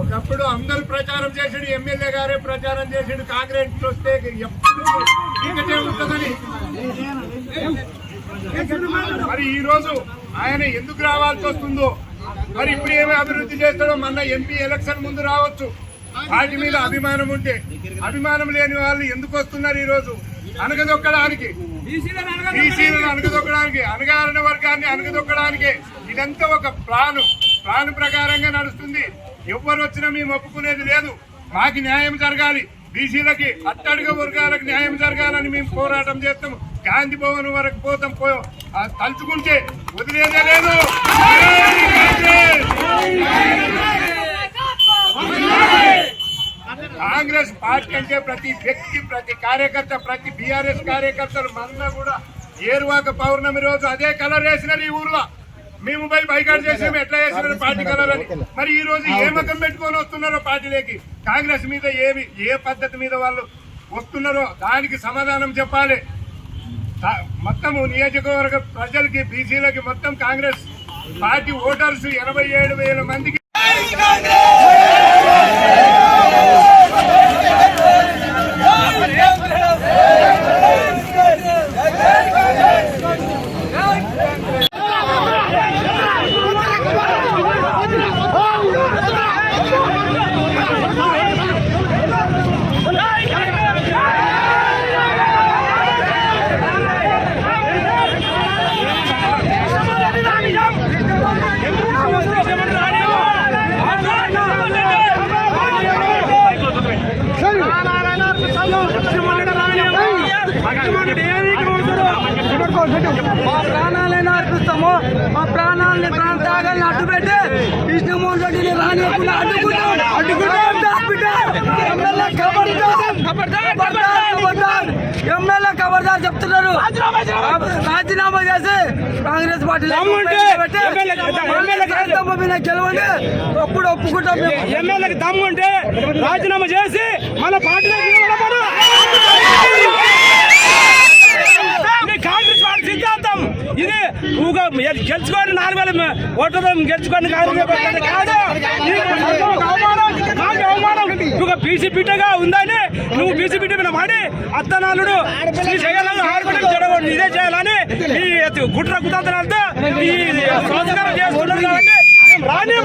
ఒకప్పుడు అందరు ప్రచారం చేసాడు ఎమ్మెల్యే గారే ప్రచారం చేసాడు కాంగ్రెస్ వస్తే మరి ఈ రోజు ఆయన ఎందుకు రావాల్సి వస్తుందో మరి ఇప్పుడు ఏమి అభివృద్ధి చేస్తాడో మన ఎంపీ ఎలక్షన్ ముందు రావచ్చు. వాటి మీద అభిమానం ఉంటే అభిమానం లేని వాళ్ళు ఎందుకు వస్తున్నారు ఈ రోజు? అనగదొక్కడానికి. బీసీలను అనగదొక్కడానికి అనగారిన వర్గాన్ని అనగదొక్కడానికి ఇదంతా ఒక ప్లాను. ప్లాన్ ప్రకారంగా నడుస్తుంది. ఎవరు వచ్చినా మేము ఒప్పుకునేది లేదు. మాకు న్యాయం జరగాలి. బీసీలకి అట్టడుగు వర్గాలకు న్యాయం జరగాలని మేము పోరాటం చేస్తాం. గాంధీ భవన్ వరకు పోతాం. పో తలుచుకుంటే వదిలేదే లేదు. కాంగ్రెస్ పార్టీ అంటే ప్రతి వ్యక్తి ప్రతి కార్యకర్త ప్రతి బీఆర్ఎస్ కార్యకర్తలు మన కూడా ఏరువాక పౌర్ణమి రోజు అదే కలర్ వేసినారు ఈ ఊర్లో. మేము పోయి బైకాట్ చేసాము ఎట్లా వేసినారు పార్టీ కలర్ అని మరి ఈ రోజు ఏ మతం పెట్టుకొని వస్తున్నారో పార్టీలోకి? కాంగ్రెస్ మీద ఏమి ఏ పద్ధతి మీద వాళ్ళు వస్తున్నారో దానికి సమాధానం చెప్పాలి. మొత్తము నియోజకవర్గ ప్రజలకి బీసీలకి మొత్తం కాంగ్రెస్ పార్టీ ఓటర్స్ ఎనభై ఏడు వేల మందికి మా ప్రాణాలైనా అర్పిస్తాము మా ప్రాణాలని ప్రాణ త్యాగాలను అడ్డుపెట్టి కృష్ణమోహన్ రెడ్డిని రానియకుండా అడ్డుకుంటాం. అడ్డుకుంటాం ఎమ్మెల్యే ఖబర్దార్ ఎమ్మెల్యే ఖబర్దార్ చెప్తున్నారు. రాజీనామా చేసి కాంగ్రెస్ పార్టీ గెలవండి. అప్పుడు ఒప్పుకుంటాం మేము. ఎమ్మెల్యేకి దమ్ముంటే రాజీనామా చేసి మన పార్టీలో నిలబడమను. ఇది కాంగ్రెస్ పార్టీ సిద్ధాంతం ఇది ఊగ గెలుచుకొని నాలుగు వేల ఓట్లతో గెలుచుకొని కాంగ్రెస్ కాదు. నువ్వు బీసీ బిడ్డగా ఉందని నువ్వు బీసీ బిడ్డ మీద మాడి అత్తనాలుడు చేయాలని ఆడబిడ్డకు జరగకూడదు. ఇదే చేయాలని ఈ కుట్ర కుతంత్రాలతో ఈ సంస్కారం చేస్తున్నారు కాబట్టి రాని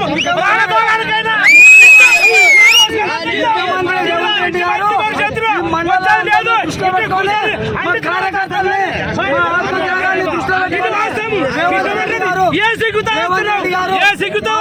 ఏ సిగ్గుతో ఏ సిగ్గుతో